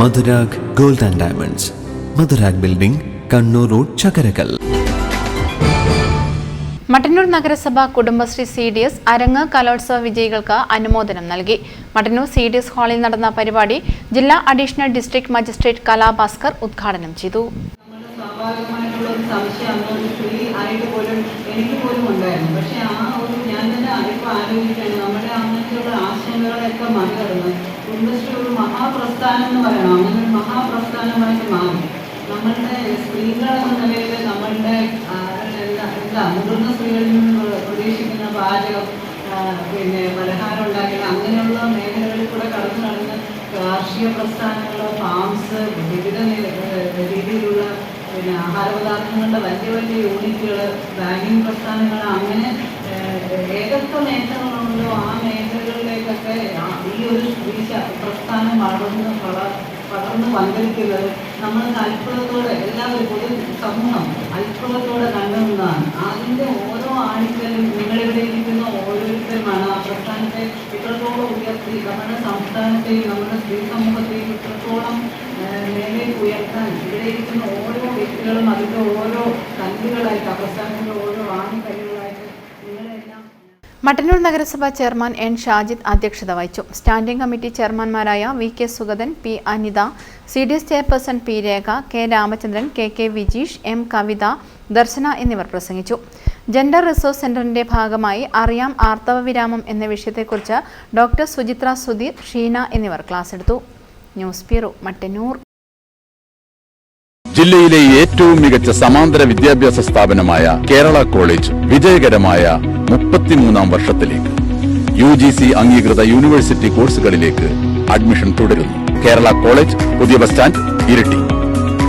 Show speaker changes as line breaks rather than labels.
Madhurag gold and diamonds. Madhurag building Kannur road Chakkarakkal.
Mattannur നഗരസഭ Kudumbashree C D S അരങ്ങ് കലോത്സവ വിജയികൾക്ക് അനുമോദനം നൽകി. മട്ടന്നൂർ സി ഡി എസ് ഹാളിൽ നടന്ന പരിപാടി ജില്ലാ അഡീഷണൽ ഡിസ്ട്രിക്ട് മജിസ്ട്രേറ്റ് കലാഭാസ്കർ ഉദ്ഘാടനം ചെയ്തു.
പക്ഷെ ആ ഒരു ഞാൻ തന്നെ ഇപ്പോൾ ആലോചിക്കുകയാണ് നമ്മുടെ അങ്ങനത്തെയുള്ള ആശങ്കകളൊക്കെ മറികടന്ന് കുടുംബശ്രീ ഒരു മഹാപ്രസ്ഥാനം എന്ന് പറയണം. അങ്ങനെ ഒരു മഹാപ്രസ്ഥാനമായിട്ട് മാറി. നമ്മളുടെ സ്ത്രീകൾ എന്ന നിലയിൽ നമ്മളുടെ എന്താ മുതിർന്ന സ്ത്രീകളിൽ നിന്ന് പ്രതീക്ഷിക്കുന്ന പാചകം പിന്നെ പലഹാരം ഉണ്ടാക്കുന്ന അങ്ങനെയുള്ള മേഖലകളിൽ കൂടെ കടന്നു നടന്ന് കാർഷിക പ്രസ്ഥാനങ്ങൾ ഫാംസ് വിവിധ രീതിയിലുള്ള പിന്നെ ആഹാരപദാർത്ഥങ്ങളുടെ വലിയ വലിയ യൂണിറ്റുകൾ ബാങ്കിങ് പ്രസ്ഥാനങ്ങൾ അങ്ങനെ ഏകത്വ ഏതൊക്കെ മേഖലകളുണ്ടോ ആ മേഖലകളിലേക്കൊക്കെ ആ- ഈ ഒരു സ്ത്രീ ശ- പ്രസ്ഥാനം വളർന്ന് വള- വളർന്ന് പങ്കെടുക്കുന്നത് നമ്മൾ അത്ഭുതത്തോടെ എല്ലാവരും പൊതു സമൂഹം അത്ഭുതത്തോടെ കണ്ടുനിന്നതാണ് അതിന്റെ ഓരോ ആണിക്കലും നിങ്ങളിവിടെ ഇരിക്കുന്ന ഓരോരുത്തരുമാണ് ആ പ്രസ്ഥാനത്തെ ഇത്രത്തോളം ഉയർത്തി നമ്മുടെ സംസ്ഥാനത്തെയും നമ്മുടെ സ്ത്രീ സമൂഹത്തെയും ഇത്രത്തോളം മേലേക്ക് ഉയർത്താൻ ഇവിടെ ഇരിക്കുന്ന ഓരോ വ്യക്തികളും അതിന്റെ ഓരോ കല്ലുകളായിട്ട് ആ
മട്ടന്നൂർ നഗരസഭാ ചെയർമാൻ എൻ ഷാജിദ് അധ്യക്ഷത വഹിച്ചു. Standing committee ചെയർമാൻമാരായ V K Sugathan P Anitha C D S chairperson P Rekha K Ramachandran K K Vijeesh M Kavitha Darshana എന്നിവർ പ്രസംഗിച്ചു. ജെൻഡർ റിസോഴ്സ് സെന്ററിന്റെ ഭാഗമായി അറിയാം ആർത്തവ വിരാമം എന്ന വിഷയത്തെക്കുറിച്ച് ഡോക്ടർ സുചിത്ര സുധീർ ഷീന എന്നിവർ ക്ലാസ് എടുത്തു. News bureau Mattannur.
ജില്ലയിലെ ഏറ്റവും മികച്ച സമാന്തര വിദ്യാഭ്യാസ സ്ഥാപനമായ കേരള കോളേജ് വിജയകരമായ മുപ്പത്തിമൂന്നാം വർഷത്തിലേക്ക്. യു ജി സി അംഗീകൃത യൂണിവേഴ്സിറ്റി കോഴ്സുകളിലേക്ക് അഡ്മിഷൻ തുടരുന്നു. കേരള കോളേജ് പുതിയ ബസ് സ്റ്റാൻഡ് ഇരിട്ടി.